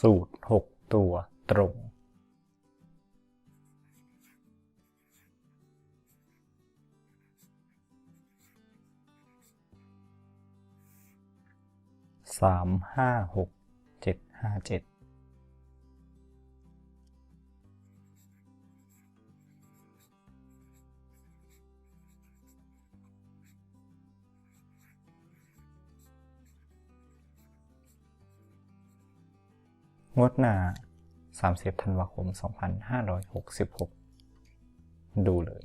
สูตรหกตัวตรง สามห้าหกเจ็ดห้าเจ็ด งดหน้า 30 ธันวาคม 2566 ดูเลย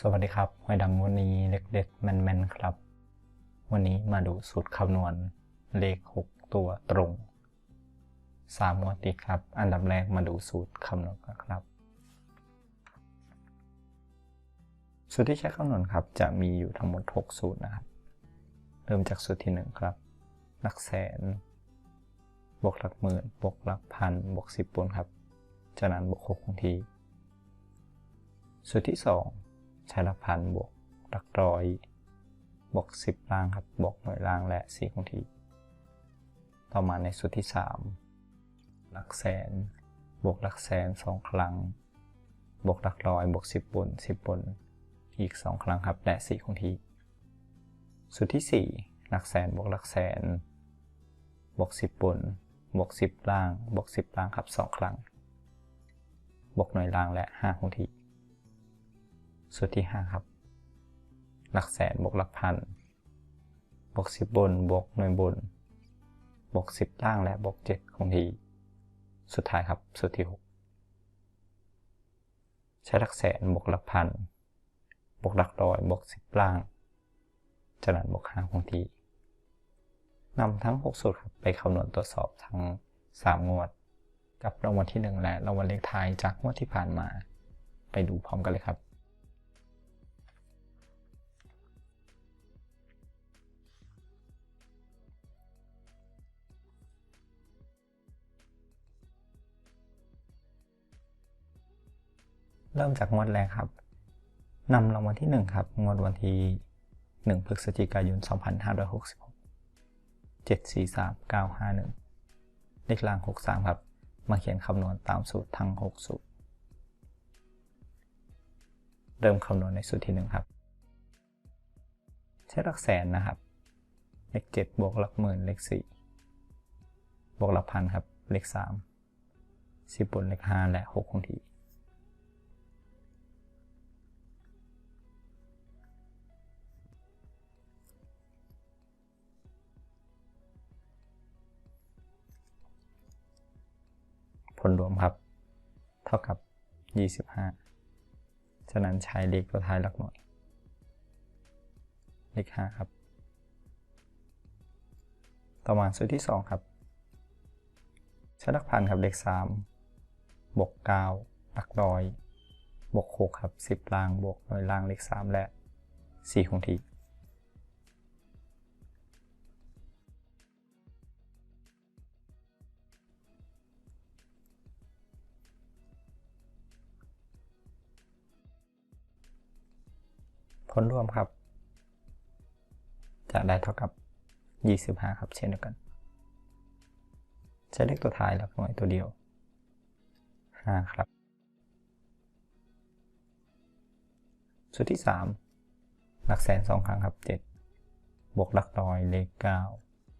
สวัสดีครับหอยดังวันนี้เล็กเด็ดแมนๆ ครับ วันนี้มาดูสูตรคำนวณเลข 6 ตัวตรง สามวดติดครับ อันดับแรกมาดูสูตรคำนวณกันครับ สูตรที่ใช้คำนวณครับ จะมีอยู่ทั้งหมด 6 สูตรนะครับ เริ่มจากสูตรที่ 1 ครับ หลักแสน บวกหลักหมื่น บวกหลักพัน บวกสิบปนครับ จากนั้นบวก6คงที สูตรที่ 2 ใช้หลักพัน บวกหลักร้อย บวก 10ล่างครับ บวกหน่วยล่างและ4คงที ต่อมาในสูตรที่ 3 หลักแสน บวกหลักแสน2ครั้ง บวกหลักร้อย บวก10บน10บน อีก2ครั้งครับ และ4คงที่ สูตรที่4หลักแสนบวกหลักแสน บวก10บน บวก10ล่าง บวก10ล่างครับ2ครั้ง บวกหน่วยล่างและ5คงที่ สูตรที่5ครับ หลักแสนบวกหลักพัน บวก10บน บวกหน่วยบนบวก10ล่างและบวก7คงที่ สุดท้ายครับสูตรที่ 6 ใช้หลักแสนบวกหลักพันบวกหลักร้อยบวกสิบล่างจนั้นบวกห้าคงทีนำทั้ง 6 สูตรครับไปคำนวณตรวจสอบทั้ง 3 งวด กับรางวัลที่ 1 และรางวัลเลขท้ายจากงวดที่ผ่านมา ไปดูพร้อมกันเลยครับ เริ่มจากงวดแรกครับนำรางวัลที่ 1 ครับ งวดวันที่ 1 พฤศจิกายน 2566 743951 เลขล่าง 63 ครับ มาเขียนคำนวณตามสูตรทั้ง 6 สูตร เริ่มคำนวณในสูตรที่ 1 ครับ ใช้หลักแสนนะครับ เลข 7 บวกหลักหมื่น เลข 4 บวกหลักพันครับ เลข 3 10บนเลข 5 และ 6 คงที่ ลรวมครับ เท่ากับ 25 ฉะนั้นใช้เลขตัวท้ายหลักหน่วย เลข 5 ครับ ต่อมาสูตรที่ 2 ครับ ใช้หลักพันครับเลข 3 บวก 9 หลักร้อย บวก 6 ครับ 10 ล่าง บวกหน่วยล่างเลข 3 และ 4 คงที่ ผลรวมครับ จะได้เท่ากับ 25 ครับ เช่นเดียวกัน ใช้เลขตัวท้ายหลักหน่วยตัวเดียว 5 ครับ สูตรที่ 3 หลักแสน 2 ครั้งครับ 7 บวกหลักร้อยเลข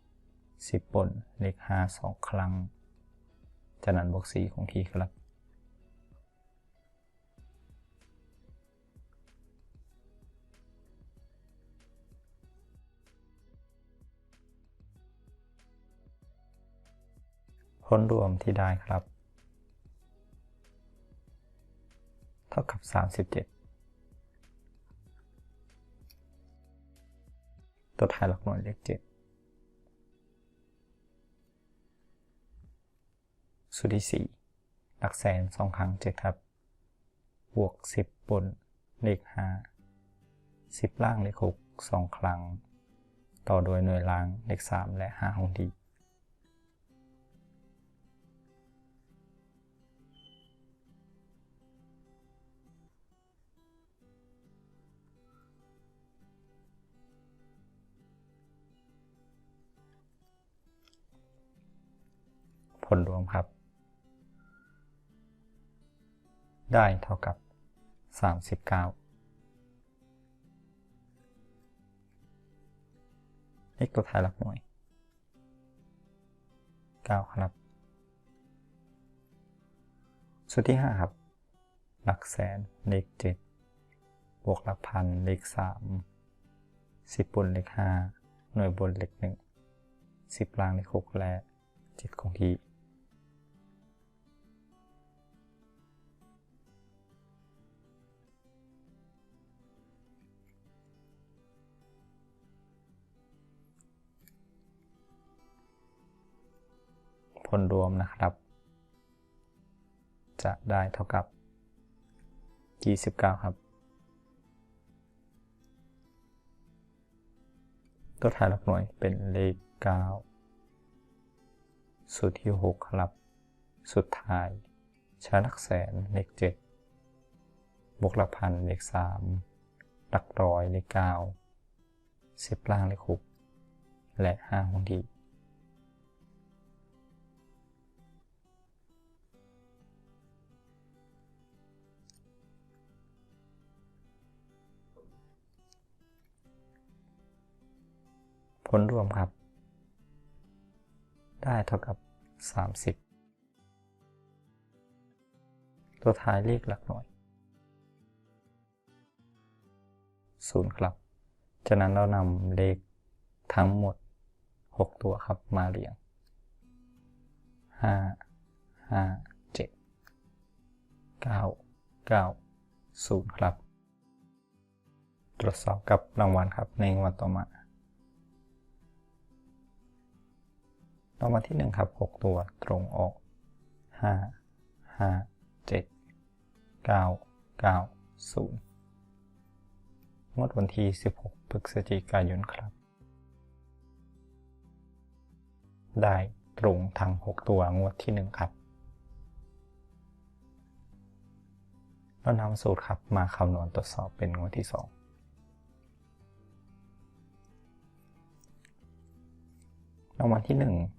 9 10 บนเลข 5 2 ครั้งจากนั้นบวก4คงทีครับ ผลรวมที่ได้ครับ เท่ากับ 37 ตัวท้ายหลักหน่วยเลข7สูตรที่ 4 หลักแสน2ครั้ง7ครับ บวก 10 บนเลข 5 10 ล่างเลข 6 2 ครั้ง ต่อโดยหน่วยล่างเลข 3 และ5คงที่ ผลรวมครับ ได้เท่ากับ 39เลขตัวท้ายหลักหน่วย 9 ครับสูตรที่ 5 ครับ หลักแสนเลข7บวกหลักพันเลข3 10บนเลข5หน่วยบนเลข1 10ล่างเลข6และ7คงที่ ผลรวมนะครับ จะได้เท่ากับ 29 ครับ ตัวท้ายหลักหน่วยเป็นเลข 9 สูตรที่ 6 ครับ สุดท้ายช้หลักแสนเลข 7 บวกหลักพันเลข 3 หลักร้อยเลข 9 10 ล่างเลข 6 และ5ของดี ผลรวมครับ ได้เท่ากับ 30 ตัวท้ายเลขหลักหน่วย0ครับ จากนั้นเรานำเลขทั้งหมด 6 ตัวครับมาเรียง 5 5 7 9 9 0 ครับ ตรวจสอบกับรางวัลครับในงวันต่อมา รางวัลที่1ครับ 6 ตัวตรงออก 5 5 7 9 9 0งวดวันที่ 16พฤศจิกายนครับ ได้ตรงทั้ง 6 ตัวงวดที่ 1 ครับ เรานำสูตรครับมาคำนวณตรวจสอบเป็นงวดที่ 2รางวัลที่1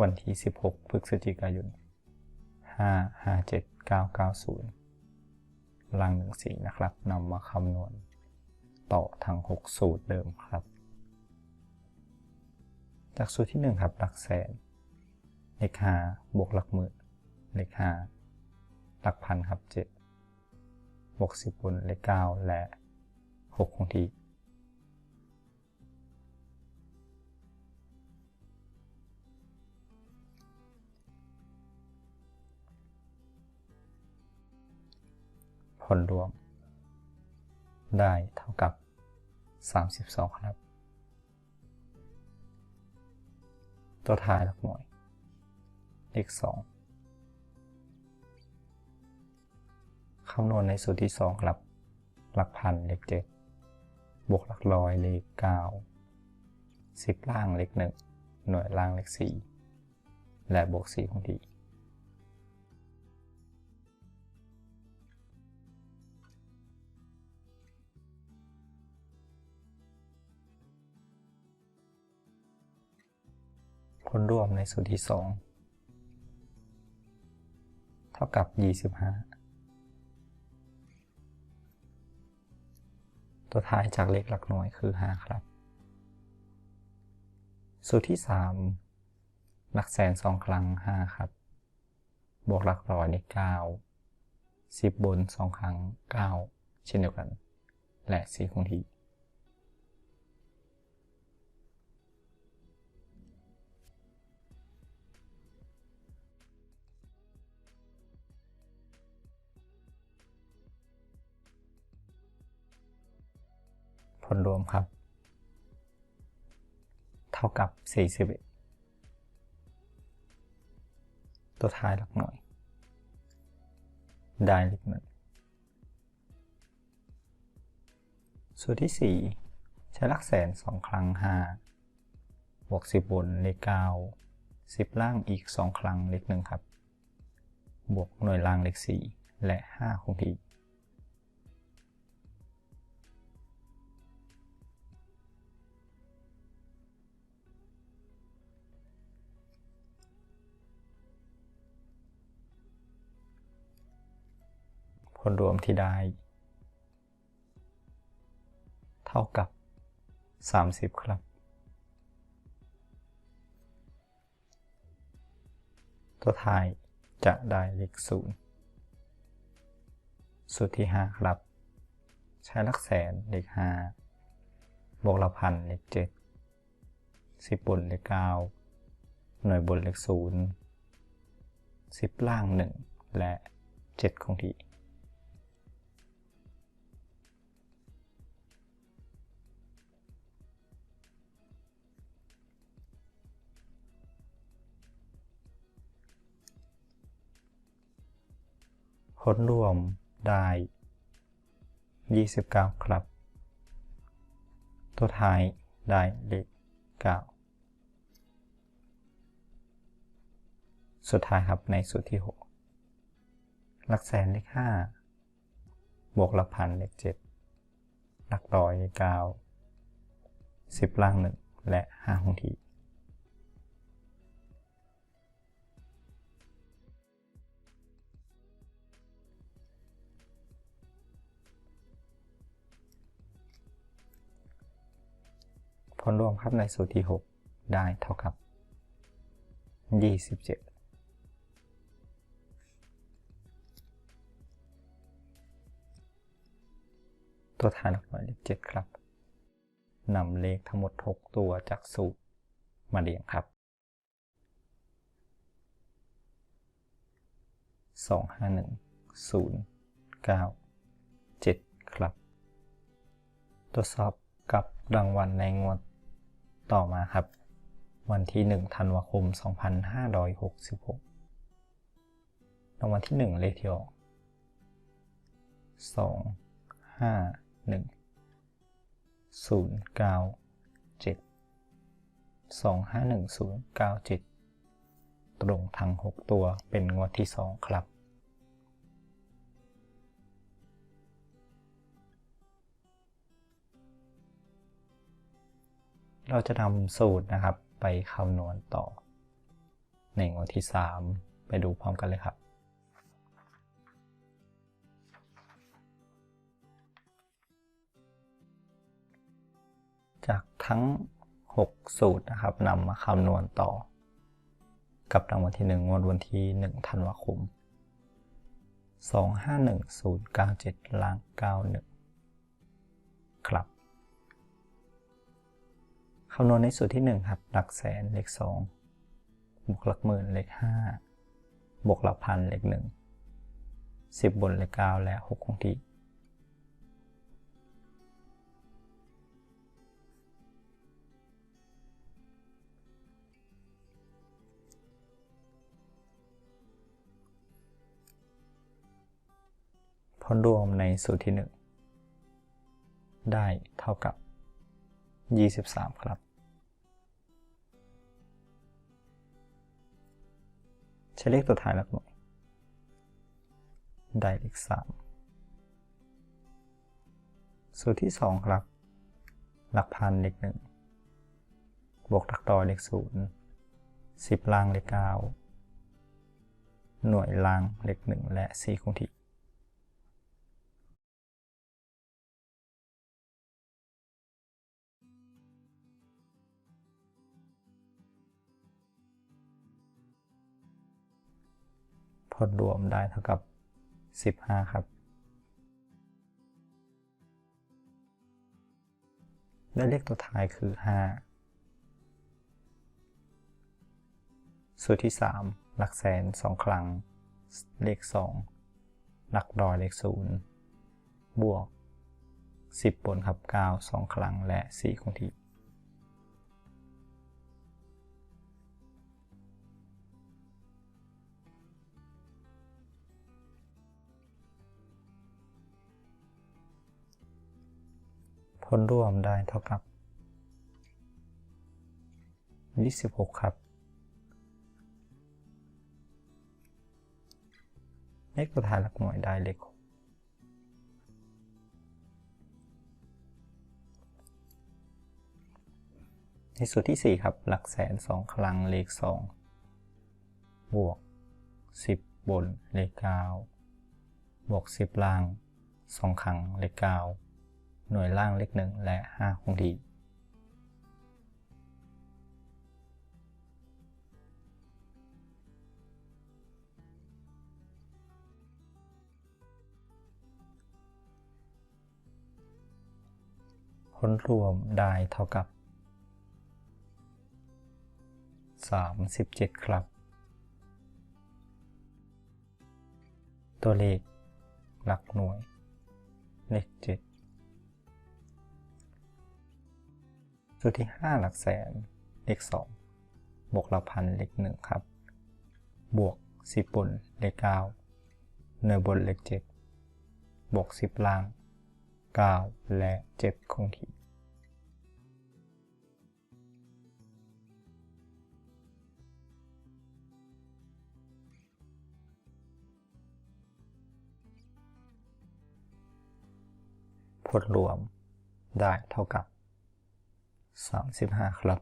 วันที่ 16 พฤศจิกายน 5 5 7 9 9 0 ลัง14นะครับนำมาคำนวณต่อทั้ง6 สูตรเดิมครับ จากสูตรที่ 1 ครับหลักแสน เลข5บวกหลักหมื่น เลข5หลักพันครับ 7 บวก 10บนเลข9และ 6 คงที่ ลรวม ได้เท่ากับ 32 ครับ ตัวท้ายหลักหน่วย เลข 2 คำนวณในสูตรที่ 2 ครับ หลักพันเลข 7 บวกหลักร้อยเลข 9 10 ล่างเลข 1 หน่วยล่างเลข 4 และบวก 4 ของดี ผลรวมในสูตรที่ 2 เท่ากับ 25 ตัวท้ายจากเลขหลักหน่วยคือ 5 ครับ สูตรที่ 3 หลักแสนสองครั้ง 5 ครับ บวกหลักร้อยใน9 10 บน 2 ครั้ง 9 เช่นเดียวกัน และ4คงที่ ผลรวมครับ เท่ากับ 41 ตัวท้ายหลักหน่วย ได้เลขหนึ่งสูตรที่ 4 ใช้หลักแสน 2 ครั้ง 5 บวก 10 บนเลข9 10 ล่างอีก 2 ครั้งเลขหนึ่งครับ บวกหน่วยล่างเลข4และ 5 คงที่ ผลรวมที่ได้ เท่ากับ 30 ครับ ตัวท้ายจะได้เลขศูนย์สูตรที่ 5 ครับ ใช้ลักแสนเลข5บวกลักพันเลข7 10บนเลข9หน่วยบนเลข0 10 ล่าง 1 และ 7 คงที่ ผลรวมได้ 29 ครับ ตัวท้ายได้เลข9สุดท้ายครับในสูตรที่ 6 หลักแสนเลข 5 บวกหลักพันเลข 7 หลักร้อยเลข 9 10ล่าง 1 และ5คงที่ ผลรวมครับในสูตรที่ 6 ได้เท่ากับ 27ตัวฐานหลักหน่วยเลข7ครับ นำเลขทั้งหมด 6 ตัวจากสูตรมาเรียงครับ 251 0 9 7 ครับ ตรวจสอบกับรางวัลในงวด ต่อมาครับ วันที่1ธันวาคม 2566รางวัลที่ 1 เลขที่ออก2 5 1 0 9 7 2 5 1 0 9 7 ตรงทั้ง 6 ตัวเป็นงวดที่ 2 ครับ เราจะนำสูตรนะครับ ไปคำนวณต่อในงวดที่ 3 ไปดูพร้อมกันเลยครับ จากทั้ง 6 สูตรนะครับนำมาคำนวณต่อ กับรางวัลที่ 1 งวดวันที่ 1 ธันวาคม 251097ล้าง91 ครับ คำนวณในสูตรที่ 1 ครับ หลักแสนเลข2บวกหลักหมื่นเลข5บวกหลักพันเลข1 10 บนเลข9และ 6 คงที่ผลรวมในสูตรที่ 1 ได้เท่ากับ 23 ครับ ใช้เลขตัวท้ายหลักหน่วย ได้เลข3สูตรที่ 2 ครับ หลักพันเลข1บวกหลักร้อยเลข0 10ล่างเลข9หน่วยล่างเลข1และ4คงที่ ผลรวมได้เท่ากับ 15 ครับและเลขตัวท้ายคือ 5 สูตรที่ 3 หลักแสน 2 ครั้ง เลข 2 หลักร้อยเลข 0 บวก 10 บนครับ 9 2 ครั้ง และ 4 คงที่ ลรวมได้เท่ากับ 26 ครับ เลขตัวท้ายหลักหน่วยได้เลขในสูตรที่ 4 ครับ หลักแสน 2 ครั้งเลข 2 บวก 10 บนเลข 9บบวกสิบล่างสองครั้งเลขเก้า หน่วยล่างเลขหนึ่งและห้าคงที่ผลรวมได้เท่ากับ 37 ครับ ตัวเลขหลักหน่วย เลข 7 สูตรที่ 5 หลักแสนเลข2บวกหลักพันเลข1ครับ บวก 10 บนเลข9หน่วยบนเลข7บวก 10 ล่าง 9 และ 7 คงที่ผลรวมได้เท่ากับ 35 ครับ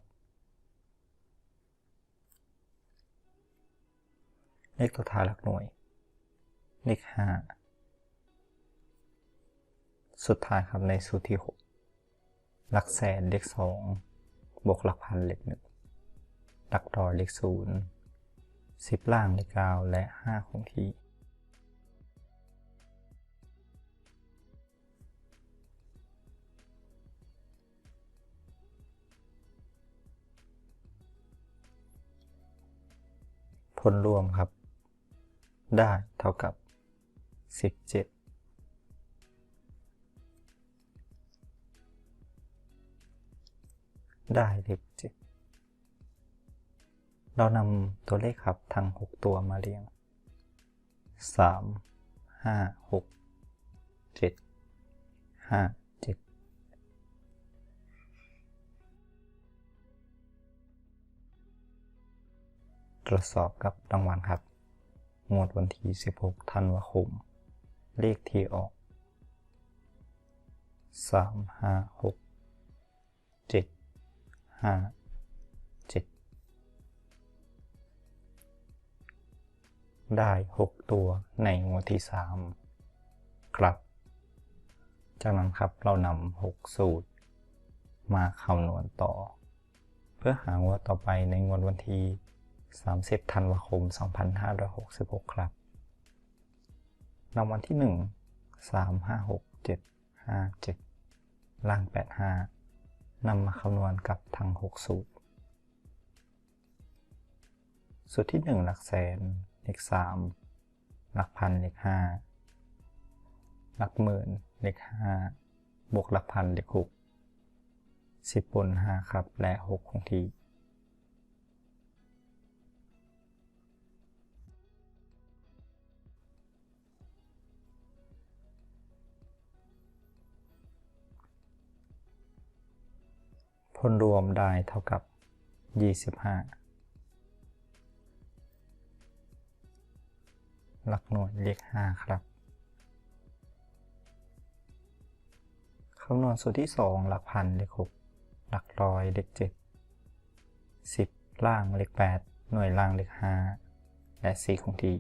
เลขตัวท้ายหลักหน่วย เลข 5 สุดท้ายครับในสูตรที่ 6 หลักแสนเลข 2 บวกหลักพันเลข 1 หลักร้อยเลข 0 10 ล่างเลข9และ 5 คงที่ ผลรวมครับ ได้เท่ากับ 17ได้เลข7เรานำตัวเลขครับทั้ง6ตัวมาเรียง3 5 6 7 5 7 ตรวจสอบกับรางวัลครับ งวดวันที่ 16 ธันวาคม เลขที่ออก 3 5 6 7 5 7 ได้ 6 ตัวในงวดที่ 3 ครับ จากนั้นครับเรานำ6 สูตร มาคำนวณต่อ เพื่อหางวดต่อไปในงวดวันที่ 30ธันวาคม 2566 ครับ รางวัลที่ 1 3 5 6 7 5 7 ล่าง 85 นำมาคำนวณกับทั้ง6สูตร สูตรที่ 1 หลักแสนเลข3หลักพันเลข5หลักหมื่นเลข5บวกหลักพันเลข6 10บน5ครับ และ6คงที่ ผลรวมได้เท่ากับ 25 หลักหน่วยเลข5ครับ คำนวณสูตรที่ 2 หลักพันเลข6หลักร้อยเลข7 10 ล่างเลข8หน่วยล่างเลข5และ 4 คงที่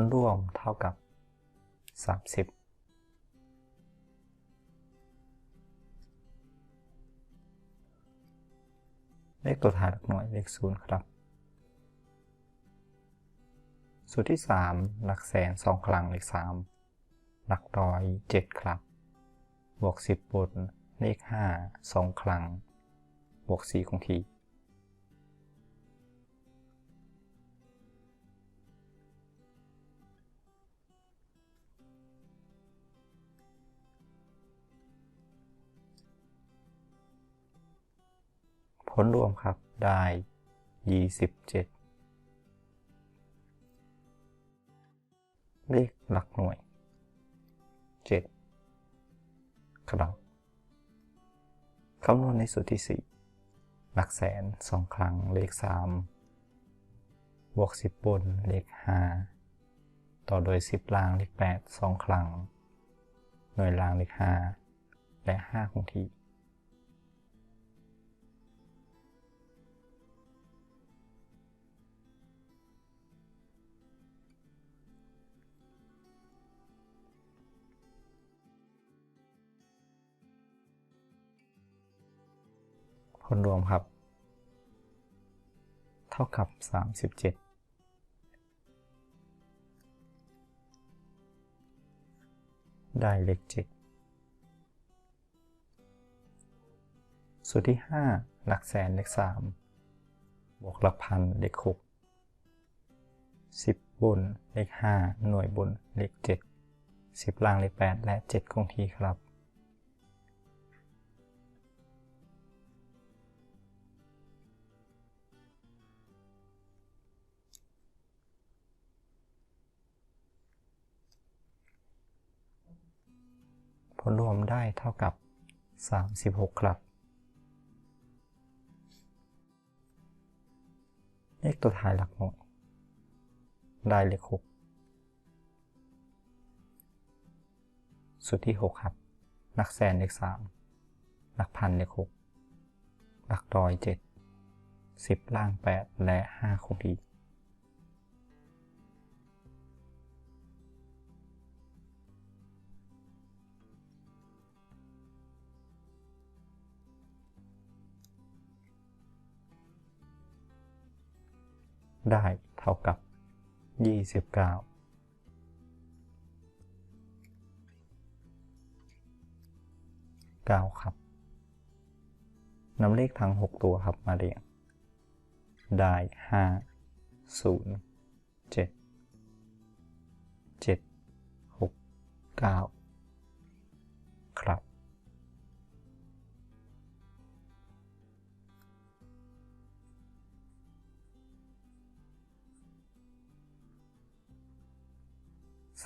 ลรวมเท่ากับ 30เลขตัวท้ายหลักหน่วยเลขศูนย์ครับ สูตรที่ 3 หลักแสนสองครั้งเลข3หลักร้อย7ครับ บวก 10บนเลข5 2 ครั้ง บวก4คงที่ ผลรวมครับได้ 27 เลขหลักหน่วย 7 ครับคำนวณในสูตรที่ 4 หลักแสน 2 ครั้งเลข 3 บวก 10 บนเลข 5 ต่อโดย 10 ล่างเลข 8 2 ครั้ง หน่วยล่างเลข 5 และ 5 คงที่ ลรวมครับ เท่ากับ 37ได้เลข7สูตรที่ 5 หลักแสนเลข3บวกหลักพันเลข6 10 บนเลข 5 หน่วยบนเลข7 10 ล่างเลข8และ 7 คงที่ครับ ลรวมได้เท่ากับ 36 ครับ เลขตัวท้ายหลักหน่วยได้เลข 6 สุดที่ 6 ครับ หลักแสนเลข 3 หลักพันเลข 6 หลักร้อย 7 10 ล่าง 8 และ 5คงที่ ได้เท่ากับ 29 9ครับนำเลขทั้ง 6 ตัวครับมาเรียง ได้ 5 0 7 7 6 9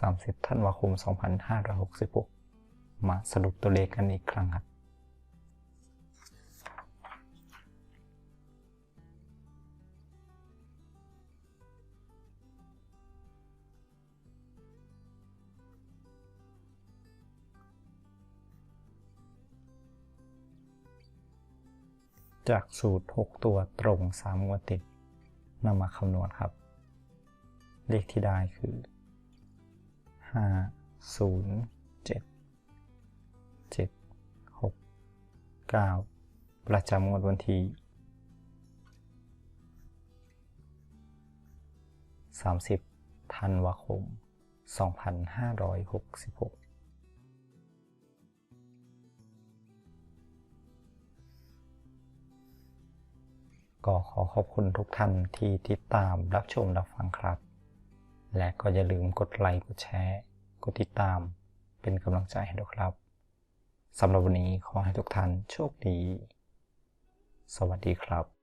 30ธันวาคม 2566 มาสรุปตัวเลขกันอีกครั้งครับ จากสูตร 6 ตัวตรง3งวดติดนำมาคำนวณครับ เลขที่ได้คือ ห้าศูนย์เจ็ดเจ็ดหกเก้าประจำงวดวันที่สามสิบธันวาคมสองพันห้าร้อยหกสิบหกก็ขอขอบคุณทุกท่านที่ติดตามรับชมรับฟังครับ และก็อย่าลืมกดไลค์กดแชร์ กดติดตาม เป็นกำลังใจให้ด้วยครับสำหรับวันนี้ขอให้ทุกท่านโชคดี สวัสดีครับ